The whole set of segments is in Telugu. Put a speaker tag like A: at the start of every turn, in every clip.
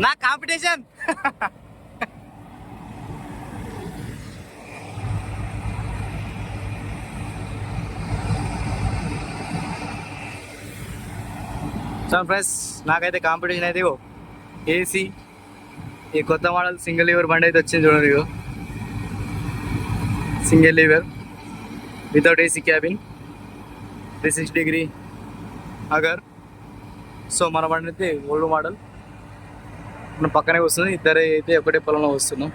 A: నా కాంపిటీషన్ సో ఫ్రెండ్స్ నాకైతే కాంపిటీషన్ అయితే ఇగో ఏసీ ఈ కొత్త మోడల్ సింగిల్ లీవర్ బండి అయితే వచ్చింది చూడండి ఇగో single lever without AC cabin three six degree agar so మన బండి అయితే ఓల్డ్ మోడల్ మన పక్కనే వస్తుంది ఇద్దరే అయితే ఒకటే పొలంలో వస్తున్నాం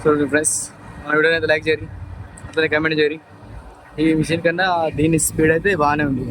A: చూడండి ఫ్రెండ్స్ మన వీడియోని అయితే లైక్ చేయరు అతనే కమెంట్ చేయరు ఈ మిషన్ కన్నా దీని స్పీడ్ అయితే బాగానే ఉంది.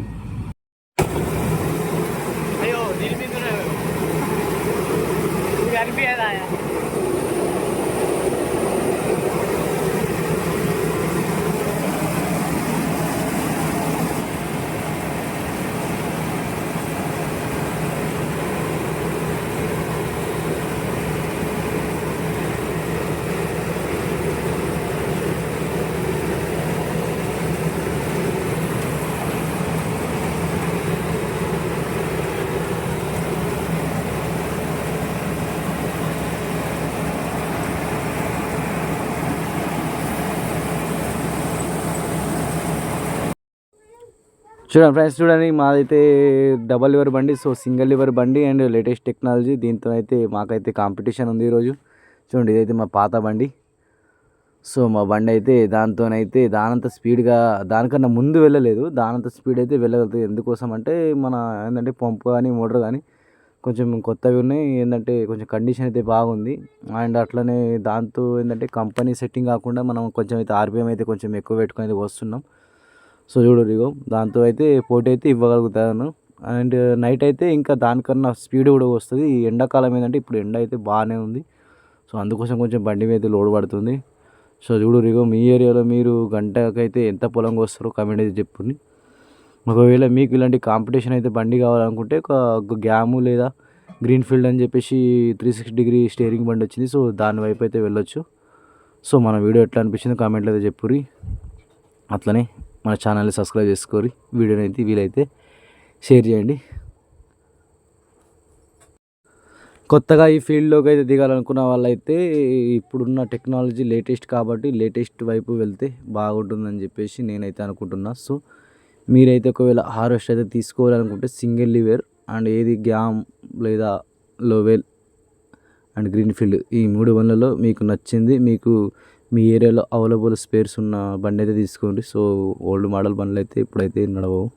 A: చూడండి ఫ్రెండ్స్ చూడండి మాదైతే డబల్ లివర్ బండి సో సింగిల్ లివర్ బండి అండ్ లేటెస్ట్ టెక్నాలజీ. దీంతో అయితే మాకైతే కాంపిటీషన్ ఉంది ఈరోజు. చూడండి ఇదైతే మా పాత బండి. సో మా బండి అయితే దాంతోనైతే దానంత స్పీడ్గా దానికన్నా ముందు వెళ్ళలేదు. దానంత స్పీడ్ అయితే వెళ్ళగలుగుతుంది. ఎందుకోసం అంటే మన ఏంటంటే పంపు కానీ మోటార్ కానీ కొంచెం కొత్తవి ఉన్నాయి. ఏంటంటే కొంచెం కండిషన్ అయితే బాగుంది. అండ్ అట్లనే దాంతో ఏంటంటే కంపెనీ సెట్టింగ్ కాకుండా మనం కొంచెం అయితే ఆర్బిఎం అయితే కొంచెం ఎక్కువ పెట్టుకొని అయితే వస్తున్నాం. సో చూడు ఇగో దాంతో అయితే పోటీ అయితే ఇవ్వగలుగుతాను. అండ్ నైట్ అయితే ఇంకా దానికన్నా స్పీడ్ కూడా వస్తుంది. ఈ ఎండాకాలం ఏంటంటే ఇప్పుడు ఎండ అయితే బాగానే ఉంది. సో అందుకోసం కొంచెం బండి మీద లోడ్ పడుతుంది. సో చూడు ఇగో మీ ఏరియాలో మీరు గంటకైతే ఎంత పొలంగా వస్తారో కమెంట్ అయితే చెప్పండి. ఒకవేళ మీకు ఇలాంటి కాంపిటీషన్ అయితే బండి కావాలనుకుంటే ఒక గ్యాము లేదా గ్రీన్ ఫీల్డ్ అని చెప్పేసి త్రీ సిక్స్ డిగ్రీ స్టీరింగ్ బండి వచ్చింది. సో దాని వైపు అయితే వెళ్ళొచ్చు. సో మన వీడియో ఎట్లా అనిపించిందో కామెంట్లో అయితే చెప్పుర్రి. అట్లనే మన ఛానల్ని సబ్స్క్రైబ్ చేసుకొని వీడియోని అయితే వీలైతే షేర్ చేయండి. కొత్తగా ఈ ఫీల్డ్లోకి అయితే దిగాలనుకున్న వాళ్ళైతే ఇప్పుడున్న టెక్నాలజీ లేటెస్ట్ కాబట్టి లేటెస్ట్ వైపు వెళ్తే బాగుంటుందని చెప్పేసి నేనైతే అనుకుంటున్నా. సో మీరైతే ఒకవేళ హార్వెస్ట్ అయితే తీసుకోవాలనుకుంటే సింగిల్ లివర్ అండ్ ఏది గ్యామ్ లేదా లోవెల్ అండ్ గ్రీన్ ఫీల్డ్ ఈ మూడు వనలలో మీకు నచ్చింది మీకు మీ ఏరియాలో అవైలబుల్ స్పేర్స్ ఉన్న బండి అయితే తీసుకోండి. సో ఓల్డ్ మోడల్ బండ్లు అయితే ఇప్పుడైతే నడవవు.